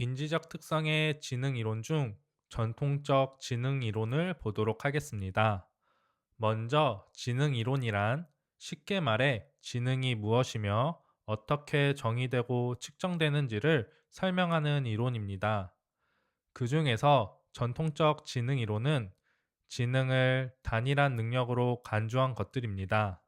인지적 특성의 지능 이론 중 전통적 지능 이론을 보도록 하겠습니다. 먼저 지능 이론이란 쉽게 말해 지능이 무엇이며 어떻게 정의되고 측정되는지를 설명하는 이론입니다. 그 중에서 전통적 지능 이론은 지능을 단일한 능력으로 간주한 것들입니다.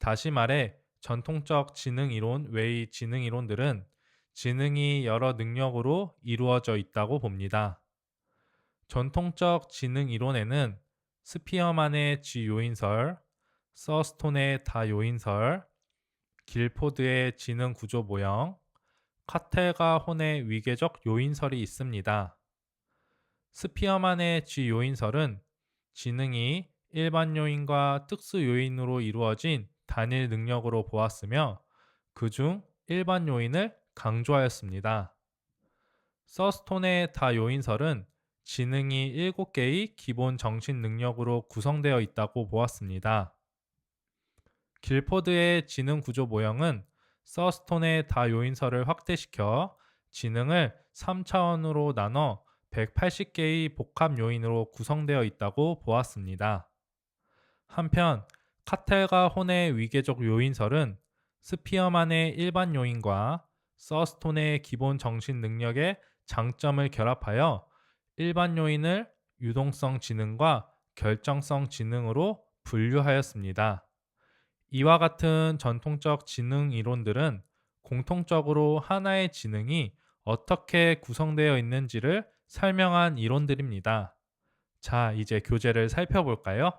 다시 말해 전통적 지능 이론 외의 지능 이론들은 지능이 여러 능력으로 이루어져 있다고 봅니다. 전통적 지능 이론에는 스피어만의 쥐 요인설, 서스톤의 다 요인설, 길포드의 지능 구조 모형, 카텔과 혼의 위계적 요인설이 있습니다. 스피어만의 쥐 요인설은 지능이 일반 요인과 특수 요인으로 이루어진 단일 능력으로 보았으며 그중 일반 요인을 강조하였습니다. 서스톤의 다 요인설은 지능이 7개의 기본 정신 능력으로 구성되어 있다고 보았습니다. 길포드의 지능 구조 모형은 서스톤의 다 요인설을 확대시켜 지능을 3차원으로 나눠 180개의 복합 요인으로 구성되어 있다고 보았습니다. 한편 카텔과 혼의 위계적 요인설은 스피어만의 일반 요인과 서스톤의 기본 정신 능력의 장점을 결합하여 일반 요인을 유동성 지능과 결정성 지능으로 분류하였습니다. 이와 같은 전통적 지능 이론들은 공통적으로 하나의 지능이 어떻게 구성되어 있는지를 설명한 이론들입니다. 자, 이제 교재를 살펴볼까요?